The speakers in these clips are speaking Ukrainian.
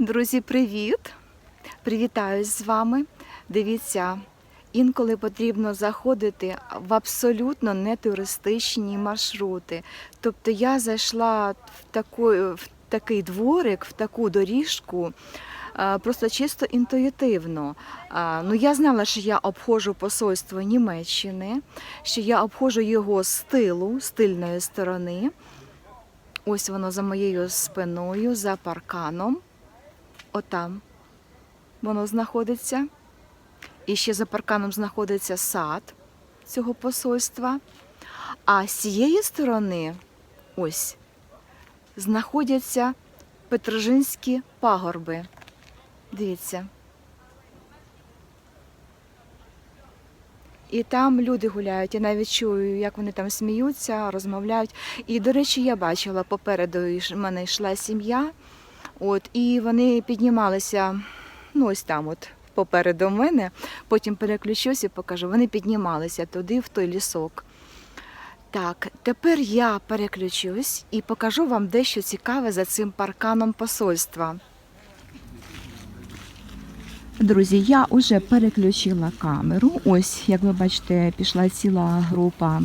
Друзі, привіт! Привітаюсь з вами. Дивіться, інколи потрібно заходити в абсолютно не туристичні маршрути. Тобто я зайшла в, таку, в такий дворик, в таку доріжку. е, Просто чисто інтуїтивно. Ну, я знала, що я обходжу посольство Німеччини, що я обходжу його з тилу, з тильної сторони. Ось воно за моєю спиною, за парканом. Отам воно знаходиться. І ще за парканом знаходиться сад цього посольства. А з цієї сторони, ось, знаходяться Петрожинські пагорби. Дивіться. І там люди гуляють. Я навіть чую, як вони там сміються, розмовляють. І, до речі, я бачила попереду мене йшла сім'я. От, і вони піднімалися, ну ось там, от попереду мене. Потім переключусь і покажу. Вони піднімалися туди, в той лісок. Так, тепер я переключусь і покажу вам дещо цікаве за цим парканом посольства. Друзі, я вже переключила камеру. Ось, як ви бачите, пішла ціла група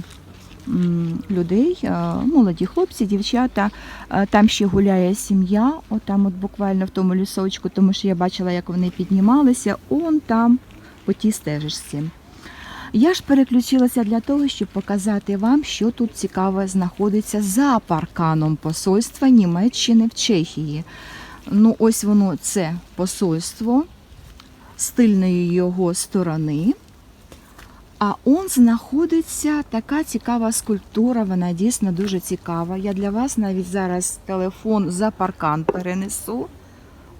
людей, молоді хлопці, дівчата. Там ще гуляє сім'я, отам от буквально в тому лісочку, тому що я бачила, як вони піднімалися, он там, по тій стежечці. Я ж переключилася для того, щоб показати вам, що тут цікаве знаходиться за парканом посольства Німеччини в Чехії. Ну, ось воно це посольство з тильної його сторони. А он знаходиться така цікава скульптура, вона дійсно дуже цікава. Я для вас навіть зараз телефон за паркан перенесу.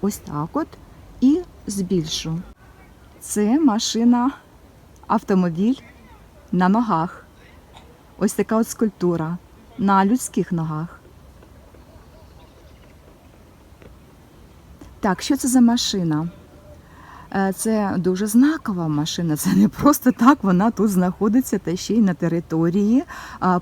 Ось так от. І збільшу. Це машина, автомобіль на ногах. Ось така от скульптура на людських ногах. Так, що це за машина? Е, Це дуже знакова машина. Це не просто так. Вона тут знаходиться та ще й на території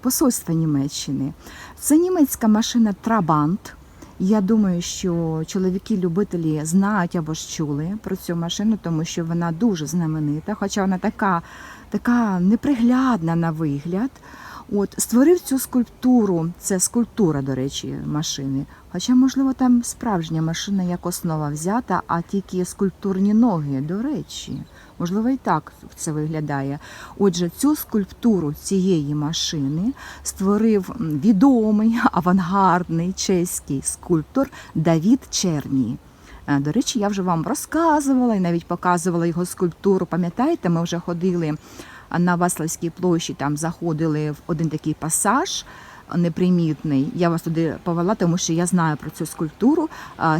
посольства Німеччини. Це німецька машина Трабант. Я думаю, що чоловіки-любителі знають або ж чули про цю машину, тому що вона дуже знаменита, хоча вона така, така неприглядна на вигляд. От створив цю скульптуру. Це скульптура, до речі, машини. Хоча, можливо, там справжня машина як основа взята, а тільки скульптурні ноги, до речі. Можливо, і так це виглядає. Отже, цю скульптуру цієї машини створив відомий авангардний чеський скульптор Давід Черній. Е, До речі, я вже вам розказувала і навіть показувала його скульптуру. Пам'ятаєте, ми вже ходили на Ваславській площі, там заходили в один такий пасаж непримітний. Я вас туди повела, тому що я знаю про цю скульптуру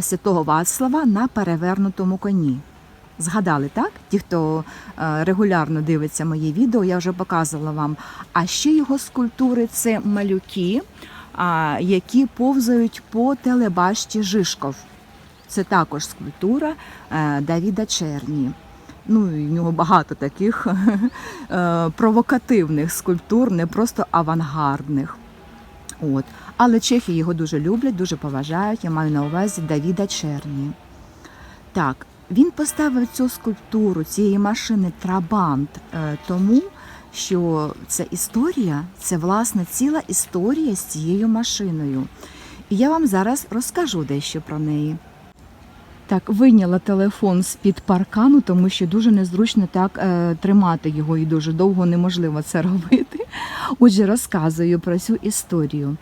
святого Вацлава на перевернутому коні. Згадали, так? Ті, хто е, регулярно дивиться мої відео, я вже показувала вам. А ще його скульптури це малюки, які повзають по телебашті Жишков. Це також скульптура е, Давіда Черні. Ну, і в нього багато таких е, провокативних скульптур, не просто авангардних. От. Але чехи його дуже люблять, дуже поважають. Я маю на увазі Давіда Черні. Так, він поставив цю скульптуру цієї машини Трабант е, тому, що це історія, це власне ціла історія з цією машиною. І я вам зараз розкажу дещо про неї. Так, вийняла телефон з-під паркану, тому що дуже незручно так е, тримати його і дуже довго неможливо це робити. Отже, розказую про цю історію.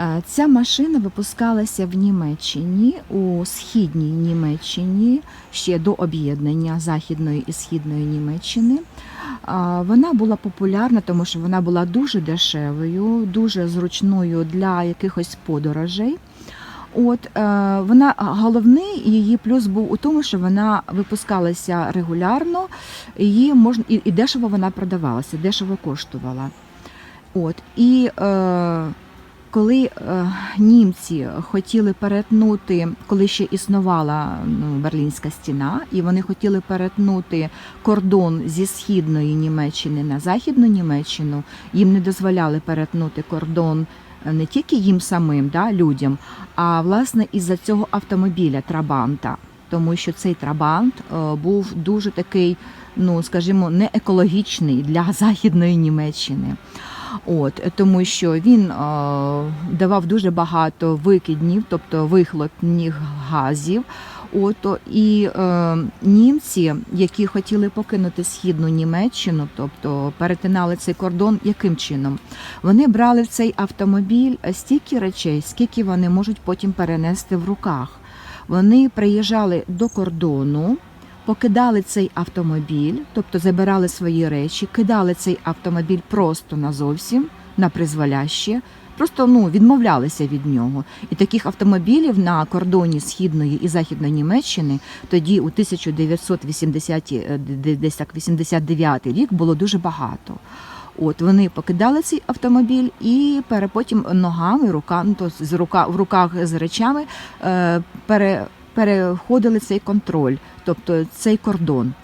Е, Ця машина випускалася в Німеччині у східній Німеччині ще до об'єднання Західної і Східної Німеччини. А, Вона була популярна, тому що вона була дуже дешевою, дуже зручною для якихось подорожей. От е, вона головний її плюс був у тому, що вона випускалася регулярно, її можна і, і дешево вона продавалася, дешево коштувала. От і е, коли е, німці хотіли перетнути, коли ще існувала ну, Берлінська стіна, і вони хотіли перетнути кордон зі східної Німеччини на західну Німеччину, їм не дозволяли перетнути кордон не тільки їм самим, да, людям, а власне із-за цього автомобіля Трабанта. Тому що цей Трабант е, був дуже такий, ну скажімо, не екологічний для Західної Німеччини. От тому, що він е, давав дуже багато викиднів, тобто вихлопних газів. Ото і е, німці, які хотіли покинути східну Німеччину, тобто перетинали цей кордон, яким чином вони брали в цей автомобіль стільки речей, скільки вони можуть потім перенести в руках. Вони приїжджали до кордону, покидали цей автомобіль, тобто забирали свої речі, кидали цей автомобіль просто назовсім на призволяще. Просто ну відмовлялися від нього, і таких автомобілів на кордоні східної і західної Німеччини тоді, у 1980 е, десь так 89 рік, було дуже багато. От вони покидали цей автомобіль і пере потім ногами, рука, ну, то з рука в руках з речами е, пере, переходили цей контроль, тобто цей кордон.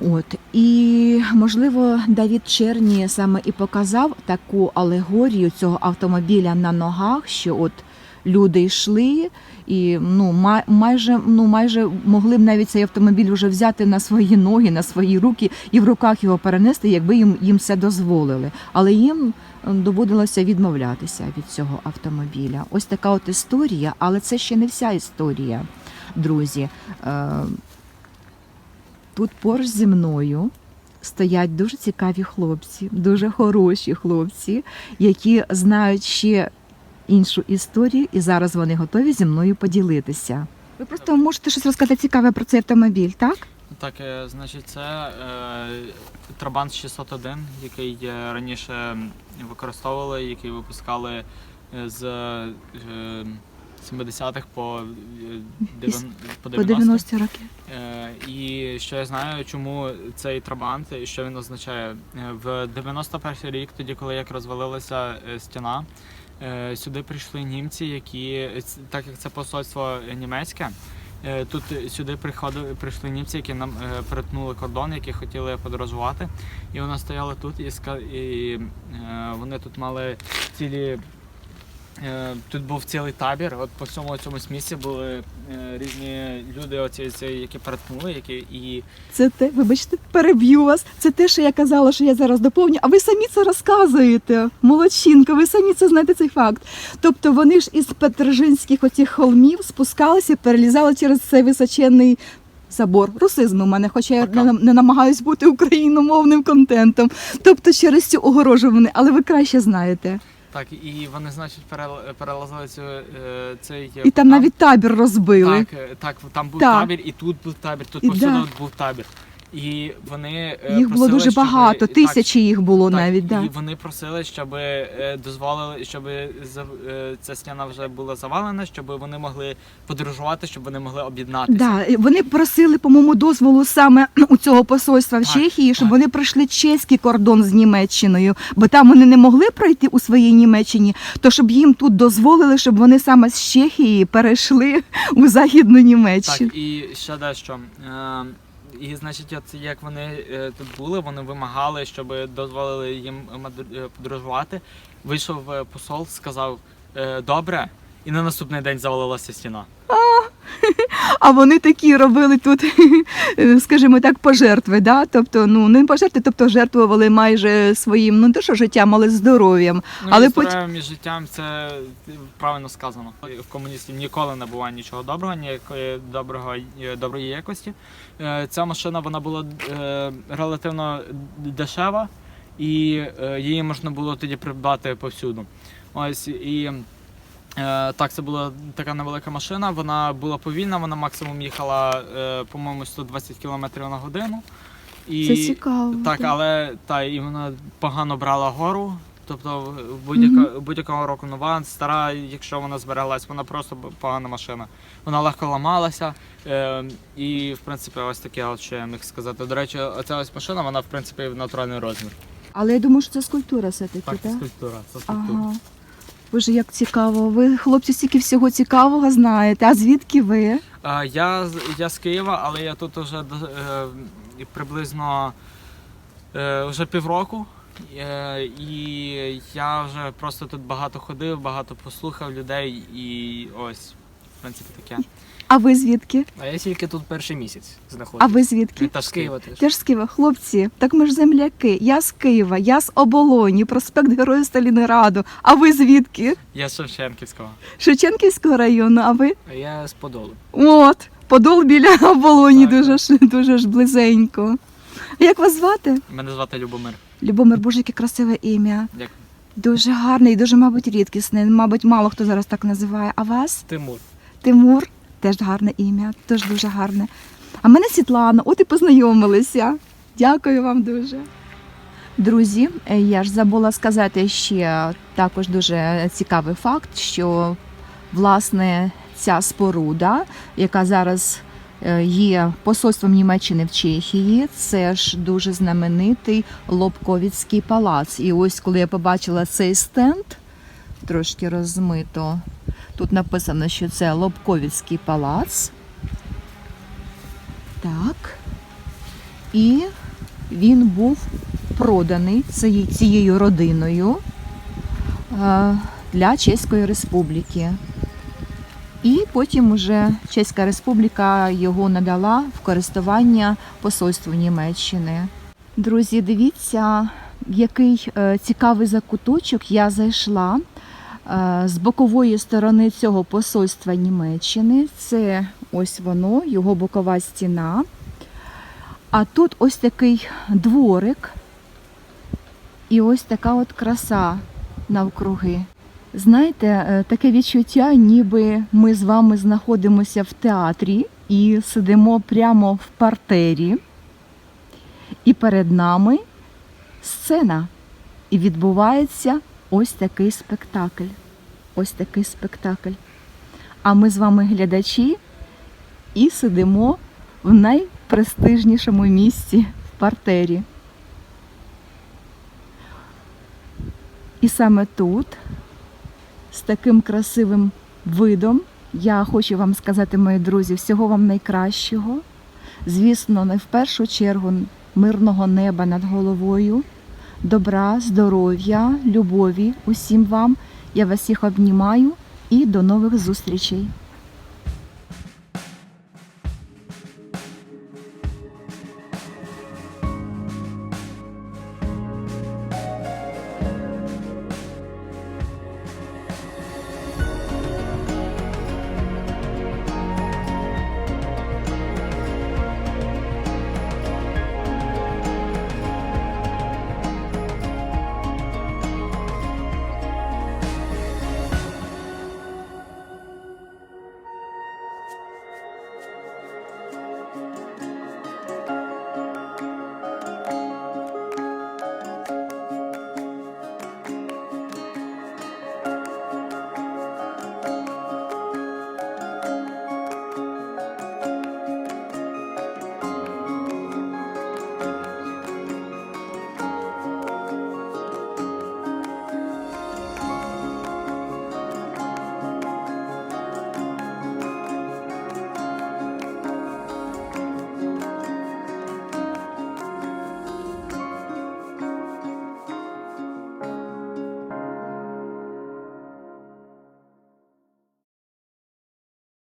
От і можливо Давід Черні саме і показав таку алегорію цього автомобіля на ногах, що от люди йшли, і ну майже ну майже могли б навіть цей автомобіль вже взяти на свої ноги, на свої руки і в руках його перенести, якби їм їм це дозволили. Але їм доводилося відмовлятися від цього автомобіля. Ось така от історія, але це ще не вся історія, друзі. Тут поруч зі мною стоять дуже цікаві хлопці, дуже хороші хлопці, які знають ще іншу історію, і зараз вони готові зі мною поділитися. Ви просто можете щось розказати цікаве про цей автомобіль, так? Так, е, значить, це е, Трабант 601, який е, раніше використовували, який випускали е, з е, 70-х по, е, дев'ян- по По 90-х. 90 роки. Е, І що я знаю, чому цей трабант і що він означає. Е, В 91 рік, тоді, коли як розвалилася е, стіна, е, сюди прийшли німці, які, е, так як це посольство німецьке, е, тут сюди приходили, прийшли німці, які нам е, перетнули кордон, які хотіли подорожувати. І вони стояли тут і, і е, вони тут мали цілі. Е, Тут був цілий табір. От по всьому цьому місці були е, різні люди, оці, ці, які перетнули, які і Це те, вибачте, переб'ю вас. Це те, що я казала, що я зараз доповню. А ви самі це розказуєте. Молодчинка, ви самі це знаєте цей факт. Тобто вони ж із Петрожинських оцих холмів спускалися, перелізали через цей височенний. Забор русизм у мене, хоча я не, не намагаюсь бути україномовним контентом. Тобто через цю огорожу вони, але ви краще знаєте. Так, і вони, значить, перел- перелазили цю е, цей І там навіть табір розбили. так, е, так, там був Так. табір, і тут був табір, тут І повсюди да. був табір. І вони е, Їх було дуже щоб- багато, так, тисячі їх було Так, навіть. і Да. вони просили, щоб е, дозволили, щоб е, ця стіна вже була завалена, щоб вони могли подорожувати, щоб вони могли об'єднатися. Да, вони просили, по-моєму, дозволу саме у цього посольства в Так, Чехії, щоб так. вони пройшли чеський кордон з Німеччиною, бо там вони не могли пройти у своїй Німеччині, то щоб їм тут дозволили, щоб вони саме з Чехії перейшли у західну Німеччину. Так, і ще дещо. Е, І значить, от як вони е, тут були, вони вимагали, щоб дозволили їм е, подорожувати. Вийшов е, посол, сказав добре, і на наступний день завалилася стіна. А вони такі робили тут, скажімо так, пожертви. Да? Тобто, ну не пожертви, тобто жертвували майже своїм, ну не те, що життям, але здоров'ям. Ну, Але здоров'ям і життям це е, правильно сказано. В комуністів ніколи не буває нічого доброго, ніякої доброго е, доброї якості. Е, Ця машина вона була е, релативно дешева, і е, її можна було тоді придбати повсюду. Ось і. Е, так, це була така невелика машина. Вона була повільна, вона максимум їхала, е, по-моєму, 120 км на годину. І, Це цікаво. так, але та і вона погано брала гору. Тобто будь-якого року нова, стара, якщо вона збереглась, вона просто погана машина. Вона легко ламалася. Е, і в принципі, ось таке, от що я міг сказати. До речі, оця ось машина, вона в принципі в натуральний розмір. Але я думаю, що це скульптура все-таки, Так, так? скульптура. Це скульптура. Ага. Боже, як цікаво. Ви, хлопці, стільки всього цікавого знаєте. А звідки ви? А, Я, я з Києва, але я тут вже е, приблизно е, вже півроку. Е, І я вже просто тут багато ходив, багато послухав людей, і ось, в принципі, таке. А ви звідки? А я тільки тут перший місяць А ви звідки? Та з Києва теж. Теж з Києва, хлопці, так ми ж земляки. Я з Києва, я з Оболоні, проспект Героя Сталінграду. А ви звідки? Я з Шевченківського. Шевченківського району, а ви? А я з Подолу. От, подол біля оболоні Так, дуже ж дуже ж близенько. Як вас звати? Мене звати Любомир. Любомир, боже, яке красиве ім'я. Дякую. Дуже гарне і дуже, мабуть, рідкісне. Мабуть, мало хто зараз так називає. А вас? Тимур. Тимур, теж гарне ім'я, теж дуже гарне. А мене Світлана, от і познайомилися. Дякую вам дуже. Друзі, е, я ж забула сказати ще також дуже цікавий факт, що власне ця споруда, яка зараз е, є посольством Німеччини в Чехії, це ж дуже знаменитий Лобковіцький палац. І ось коли я побачила цей стенд, трошки розмито, Тут написано, що це Лобковіцький палац. Так. І він був проданий цією, родиною е, для Чеської Республіки. І потім уже Чеська Республіка його надала в користування посольству Німеччини. Друзі, дивіться, який е, цікавий закуточок я зайшла. Е, З бокової сторони цього посольства Німеччини це ось воно, його бокова стіна. А тут ось такий дворик і ось така от краса навкруги. Знаєте, е, таке відчуття, ніби ми з вами знаходимося в театрі і сидимо прямо в партері, і перед нами сцена. І відбувається ось такий спектакль. Ось такий спектакль. А ми з вами глядачі і сидимо в найпрестижнішому місці в партері. І саме тут, з таким красивим видом, я хочу вам сказати, мої друзі, всього вам найкращого. Звісно, не в першу чергу мирного неба над головою добра, здоров'я, любові усім вам. Я вас всіх обнімаю і до нових зустрічей.